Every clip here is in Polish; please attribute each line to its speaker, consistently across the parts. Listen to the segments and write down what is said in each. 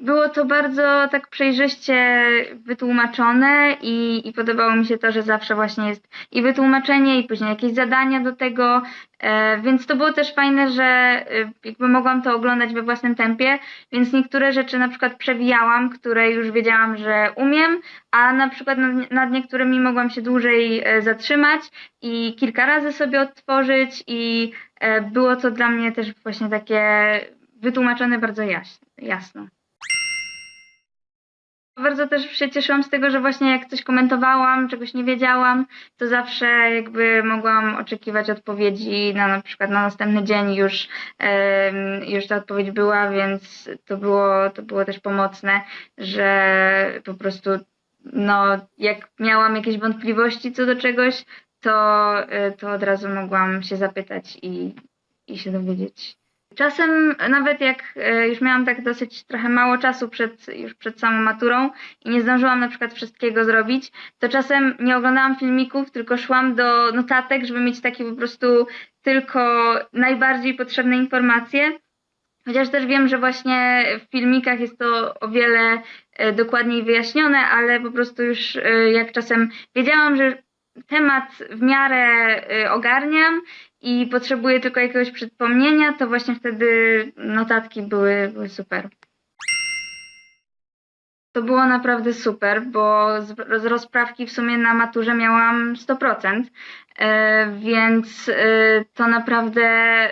Speaker 1: Było to bardzo tak przejrzyście wytłumaczone i, i podobało mi się to, że zawsze właśnie jest i wytłumaczenie, i później jakieś zadania do tego, e, więc to było też fajne, że e, jakby mogłam to oglądać we własnym tempie, więc niektóre rzeczy na przykład przewijałam, które już wiedziałam, że umiem, a na przykład nad, nad niektórymi mogłam się dłużej e, zatrzymać i kilka razy sobie odtworzyć i e, było to dla mnie też właśnie takie wytłumaczone bardzo jaś, jasno. Bardzo też się cieszyłam z tego, że właśnie jak coś komentowałam, czegoś nie wiedziałam, to zawsze jakby mogłam oczekiwać odpowiedzi na na przykład na następny dzień już, już ta odpowiedź była, więc to było, to było też pomocne, że po prostu no, jak miałam jakieś wątpliwości co do czegoś, to, y, to od razu mogłam się zapytać i, i się dowiedzieć. Czasem nawet jak e, już miałam tak dosyć trochę mało czasu przed, już przed samą maturą i nie zdążyłam na przykład wszystkiego zrobić, to czasem nie oglądałam filmików, tylko szłam do notatek, żeby mieć takie po prostu tylko najbardziej potrzebne informacje. Chociaż też wiem, że właśnie w filmikach jest to o wiele e, dokładniej wyjaśnione, ale po prostu już e, jak czasem wiedziałam, że temat w miarę ogarniam i potrzebuję tylko jakiegoś przypomnienia, to właśnie wtedy notatki były, były super. To było naprawdę super, bo z, rozprawki w sumie na maturze miałam 100%, e, więc e, to naprawdę,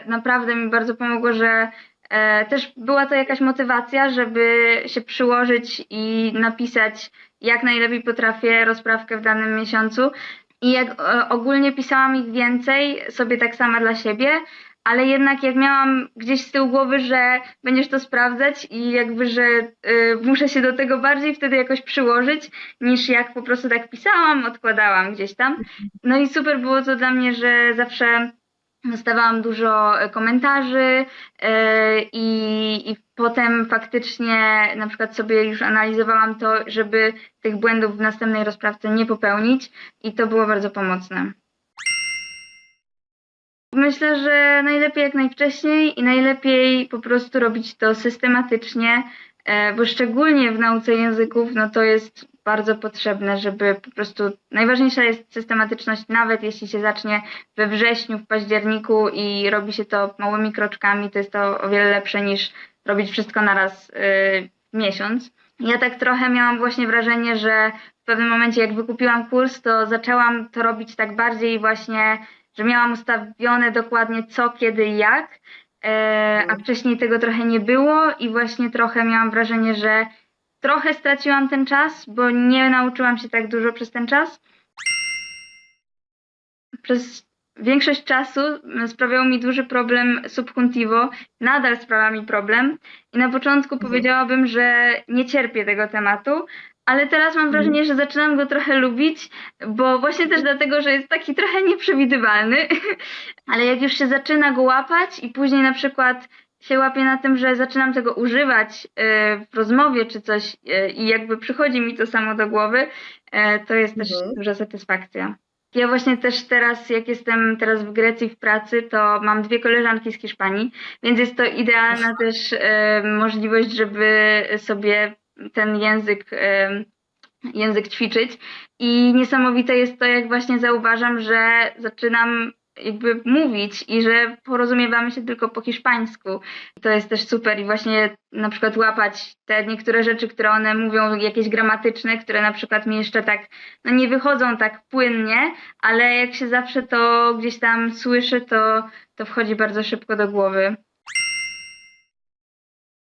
Speaker 1: naprawdę mi bardzo pomogło, że e, też była to jakaś motywacja, żeby się przyłożyć i napisać jak najlepiej potrafię rozprawkę w danym miesiącu. I jak e, ogólnie pisałam ich więcej, sobie tak sama dla siebie, ale jednak jak miałam gdzieś z tyłu głowy, że będziesz to sprawdzać i jakby, że y, muszę się do tego bardziej wtedy jakoś przyłożyć, niż jak po prostu tak pisałam, odkładałam gdzieś tam. No i super było to dla mnie, że zawsze dostawałam dużo e, komentarzy e, i, i potem faktycznie na przykład sobie już analizowałam to, żeby tych błędów w następnej rozprawce nie popełnić i to było bardzo pomocne. Myślę, że najlepiej jak najwcześniej i najlepiej po prostu robić to systematycznie, e, bo szczególnie w nauce języków, no to jest bardzo potrzebne, żeby po prostu najważniejsza jest systematyczność, nawet jeśli się zacznie we wrześniu, w październiku i robi się to małymi kroczkami, to jest to o wiele lepsze niż robić wszystko naraz yy, miesiąc. Ja tak trochę miałam właśnie wrażenie, że w pewnym momencie jak wykupiłam kurs, to zaczęłam to robić tak bardziej właśnie, że miałam ustawione dokładnie co, kiedy i jak, e, a wcześniej tego trochę nie było i właśnie trochę miałam wrażenie, że trochę straciłam ten czas, bo nie nauczyłam się tak dużo przez ten czas. Przez większość czasu sprawiał mi duży problem subjuntivo, nadal sprawia mi problem. I na początku powiedziałabym, że nie cierpię tego tematu, ale teraz mam wrażenie, że zaczynam go trochę lubić, bo właśnie też dlatego, że jest taki trochę nieprzewidywalny, ale jak już się zaczyna go łapać i później na przykład się łapię na tym, że zaczynam tego używać y, w rozmowie czy coś y, i jakby przychodzi mi to samo do głowy, y, to jest też
Speaker 2: Mhm.
Speaker 1: duża satysfakcja. Ja właśnie też teraz, jak jestem teraz w Grecji w pracy, to mam dwie koleżanki z Hiszpanii, więc jest to idealna też możliwość, żeby sobie ten język, język ćwiczyć. I niesamowite jest to, jak właśnie zauważam, że zaczynam jakby mówić i że porozumiewamy się tylko po hiszpańsku. To jest też super i właśnie na przykład łapać te niektóre rzeczy, które one mówią, jakieś gramatyczne, które na przykład mi jeszcze tak no nie wychodzą tak płynnie, ale jak się zawsze to gdzieś tam słyszy, to, to wchodzi bardzo szybko do głowy.